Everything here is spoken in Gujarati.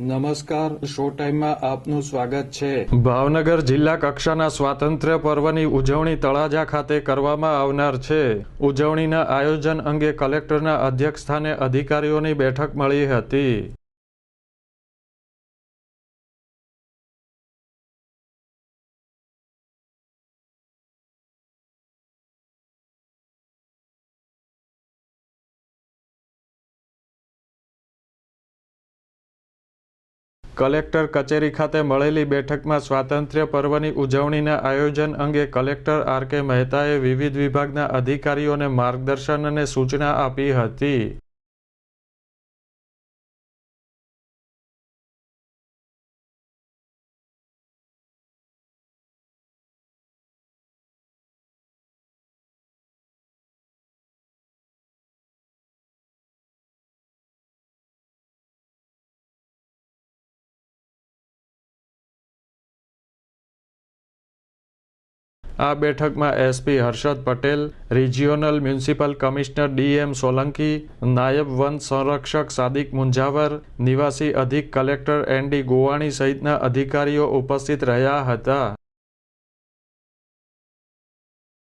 નમસ્કાર શો ટાઈમમાં આપનું સ્વાગત છે. ભાવનગર જિલ્લા કક્ષાના સ્વાતંત્ર્ય પર્વની ઉજવણી તળાજા ખાતે કરવામાં આવનાર છે. ઉજવણીના આયોજન અંગે કલેક્ટરના અધ્યક્ષસ્થાને અધિકારીઓની બેઠક મળી હતી. કલેક્ટર કચેરી ખાતે મળેલી બેઠકમાં સ્વાતંત્ર્ય પર્વની ઉજવણીના આયોજન અંગે કલેક્ટર આર કે મહેતાએ વિવિધ વિભાગના અધિકારીઓને માર્ગદર્શન અને સૂચના આપી હતી. આ બેઠકમાં SP Harshad Patel, regional municipal commissioner DM Solanki, નાયબ વન સંરક્ષક સાદિક મુંજાવર, નિવાસી અધિક કલેક્ટર એનડી ગોવાણી સહિતના અધિકારીઓ ઉપસ્થિત રહ્યા હતા.